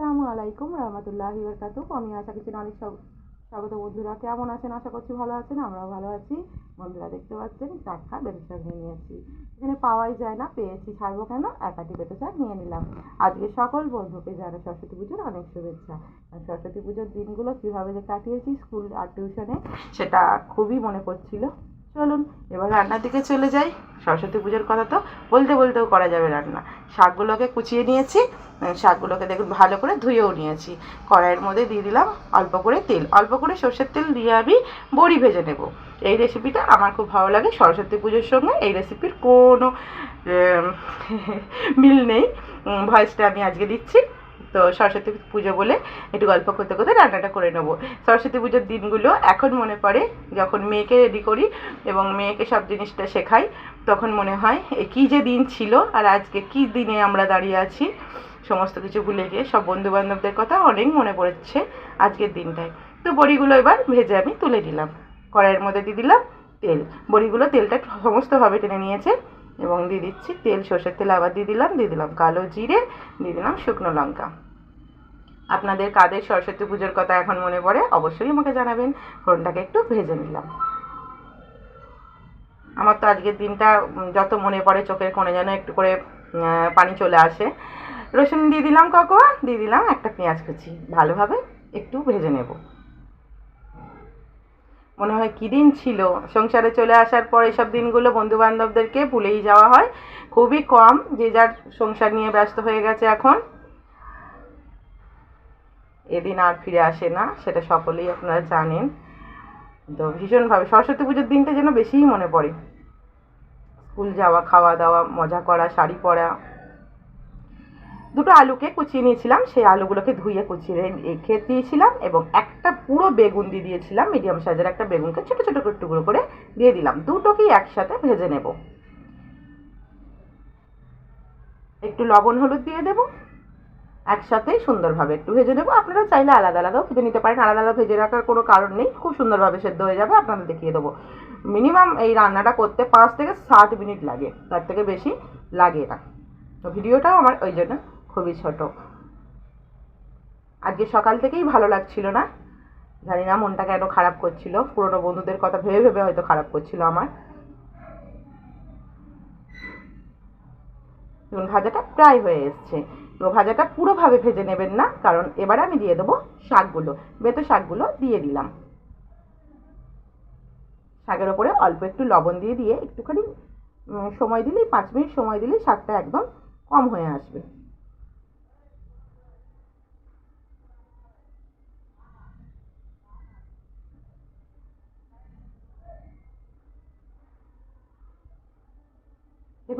আসসালামু আলাইকুম রহমতুল্লাহ বরকাতু আমি আশা করছি অনেক সব- স্বাগত বন্ধুরা। কেমন আছেন? আশা করছি ভালো আছেন, আমরাও ভালো আছি। বন্ধুরা দেখতে পাচ্ছেন টাটকা বেঁধে শাক নিয়ে নিয়েছি। এখানে পাওয়াই যায় না, পেয়েছি ছাড়বো কেন? একাটি বেঁধে শাক নিয়ে নিলাম। আজকে সকল বন্ধুকে জানাই সরস্বতী পুজোর অনেক শুভেচ্ছা। সরস্বতী পুজোর দিনগুলো কীভাবে যে কাটিয়েছি, স্কুল আর টিউশনে, সেটা খুবই মনে পড়ছিল। চলুন, এবার রান্নার দিকে চলে যাই। সরস্বতী পুজোর কথা তো বলতে বলতেও করা যাবে রান্না। শাকগুলোকে কুচিয়ে নিয়েছি শাকগুলোকে দেখুন ভালো করে ধুয়েও নিয়েছি। কড়াইয়ের মধ্যে দিয়ে দিলাম অল্প করে তেল। অল্প করে সর্ষের তেল দিয়ে আমি বড়ি ভেজে নেব। এই রেসিপিটা আমার খুব ভালো লাগে। সরস্বতী পুজোর সঙ্গে এই রেসিপির কোনো মিল নেই। ভয়েসটা আমি আজকে দিচ্ছি। তো সরস্বতী পুজো বলে একটু গল্প করতে করতে রান্নাটা করে নেব। সরস্বতী পুজোর দিনগুলো এখন মনে পড়ে যখন মেয়েকে রেডি করি এবং মেয়েকে সব জিনিসটা শেখাই, তখন মনে হয়, এ কী যে দিন ছিল আর আজকে কী দিনে আমরা দাঁড়িয়ে আছি? সমস্ত কিছু ভুলে গিয়ে সব বন্ধু বান্ধবদের কথা অনেক মনে পড়েছে আজকের দিনটায়। তো বড়িগুলো এবার ভেজে আমি তুলে দিলাম কড়াইয়ের মধ্যে দিয়ে দিলাম তেল। বড়িগুলো তেলটা সমস্তভাবে টেনে নিয়েছে। এবং দিয়ে দিচ্ছি তেল, সর্ষের তেল আবার দিয়ে দিলাম দিয়ে দিলাম কালো জিরে, দিয়ে দিলাম শুকনো লঙ্কা। আপনাদের কাদের সরস্বতী পুজোর কথা এখন মনে পড়ে অবশ্যই আমাকে জানাবেন, ফোড়নটাকে একটু ভেজে নিলাম। আমার তো আজকের দিনটা যত মনে পড়ে চোখের কোণে যেন একটু করে পানি চলে আসে। রসুন দিয়ে দিলাম, কাকোয়া, দিয়ে দিলাম একটা পেঁয়াজ কুচি। ভালোভাবে একটু ভেজে নেব। মনে হয় কী দিন ছিল? সংসারে চলে আসার পর এসব দিনগুলো বন্ধু বান্ধবদেরকে ভুলেই যাওয়া হয়। খুবই কম, যে যার সংসার নিয়ে ব্যস্ত হয়ে গেছে এখন। এদিন আর ফিরে আসে না, সেটা সকলেই আপনারা জানেন। তো ভীষণভাবে সরস্বতী পুজোর দিনটা যেন বেশিই মনে পড়ে। স্কুল যাওয়া, খাওয়া দাওয়া, মজা করা, শাড়ি পরা দুটো আলুকে কুচিয়ে নিয়েছিলাম, সেই আলুগুলোকে ধুয়ে কুচিয়ে রেখে দিয়েছিলাম এবং একটা পুরো বেগুন দিয়ে দিয়েছিলাম মিডিয়াম সাইজের একটা বেগুনকে ছোটো ছোটো করে টুকরো করে দিয়ে দিলাম। দুটোকেই একসাথে ভেজে নেব। একটু লবণ, হলুদ দিয়ে দেবো। একসাথেই সুন্দরভাবে একটু ভেজে নেব। আপনারা চাইলে আলাদা আলাদাও ভেজে নিতে পারেন। আলাদা আলাদা ভেজে রাখার কোনো কারণ নেই। খুব সুন্দরভাবে সেদ্ধ হয়ে যাবে। আপনাদের দেখিয়ে দেবো। মিনিমাম এই রান্নাটা করতে পাঁচ থেকে সাত মিনিট লাগে। তার থেকে বেশি লাগে না। তো ভিডিওটাও আমার ওই জন্য খুবই ছোট। আজকে সকাল থেকেই ভালো লাগছিল না। জানি না, মনটা কেন খারাপ করছিল। পুরোনো বন্ধুদের কথা ভেবে ভেবে হয়তো খারাপ করছিল আমার। দেখুন, ভাজাটা প্রায় হয়ে এসছে। তো ভাজাটা পুরোভাবে ভেজে নেবেন না, কারণ এবারে আমি দিয়ে দেবো শাকগুলো। বেতো শাকগুলো দিয়ে দিলাম। শাকের ওপরে অল্প একটু লবণ দিয়ে দিয়ে একটুখানি সময় দিলেই, পাঁচ মিনিট সময় দিলেই শাকটা একদম কম হয়ে আসবে।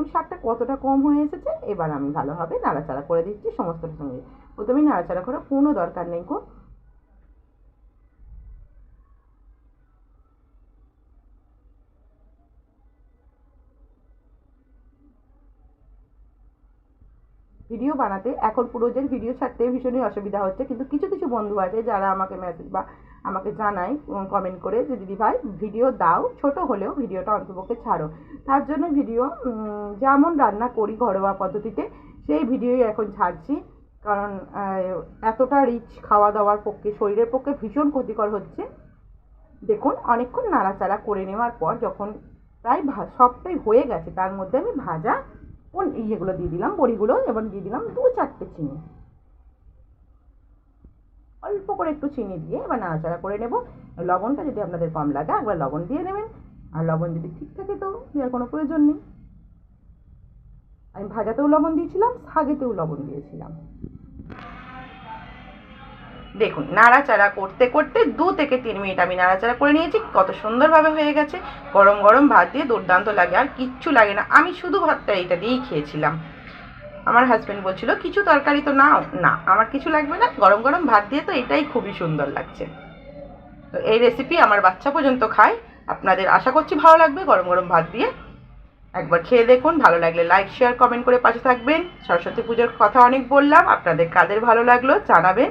দেখুন শাকটা কতটা কম হয়ে এসেছে, এবার আমি ভালোভাবে নাড়াচাড়া করে দিচ্ছি সমস্তটার সঙ্গে প্রথমেই নাড়াচাড়া করার কোনো দরকার নেই গো। ভিডিও বানাতে, এখন পুরোজের ভিডিও ছাড়তে ভীষণই অসুবিধা হচ্ছে। কিন্তু কিছু কিছু বন্ধু আছে যারা আমাকে মেসেজ বা আমাকে জানায় কমেন্ট করে যে, দিদি ভাই, ভিডিও দাও, ছোট হলেও ভিডিওটা অন্তপক্ষে ছাড়ো। তার জন্য ভিডিও যেমন রান্না করি ঘরোয়া পদ্ধতিতে, সেই ভিডিওই এখন ছাড়ছি। কারণ এতটা রিচ খাওয়া দাওয়ার পক্ষে, শরীরের পক্ষে ভীষণ ক্ষতিকর হচ্ছে। দেখুন, অনেকক্ষণ নাড়াচাড়া করে নেওয়ার পর যখন প্রায় সবটাই হয়ে গেছে, তার মধ্যে আমি ভাজা ইয়েগুলো দিয়ে দিলাম, বড়িগুলো এবং দিয়ে দিলাম দু চারটে চিনি। অল্প করে একটু চিনি দিয়ে এবার নাড়াচাড়া করে নেব। লবণটা যদি আপনাদের কম লাগে, একবার লবণ দিয়ে নেবেন। আর লবণ যদি ঠিক থাকে তো দেওয়ার কোনো প্রয়োজন নেই। আমি ভাজাতেও লবণ দিয়েছিলাম, শাগেতেও লবণ দিয়েছিলাম। দেখুন, নাড়াচাড়া করতে করতে দু থেকে তিন মিনিট আমি নাড়াচাড়া করে নিয়েছি। কত সুন্দরভাবে হয়ে গেছে। গরম গরম ভাত দিয়ে দুর্দান্ত লাগে, আর কিচ্ছু লাগে না। আমি শুধু ভাতটা এইটা দিয়েই খেয়েছিলাম। আমার হাজব্যান্ড বলছিল, কিছু তরকারি তো নাও। না, আমার কিছু লাগবে না। গরম গরম ভাত দিয়ে তো এটাই খুবই সুন্দর লাগছে। তো এই রেসিপি আমার বাচ্চা পর্যন্ত খায়। আপনাদের আশা করছি ভালো লাগবে। গরম গরম ভাত দিয়ে একবার খেয়ে দেখুন। ভালো লাগলে লাইক শেয়ার কমেন্ট করে পাশে থাকবেন। সরস্বতী পুজোর কথা অনেক বললাম। আপনাদের কাদের ভালো লাগল জানাবেন।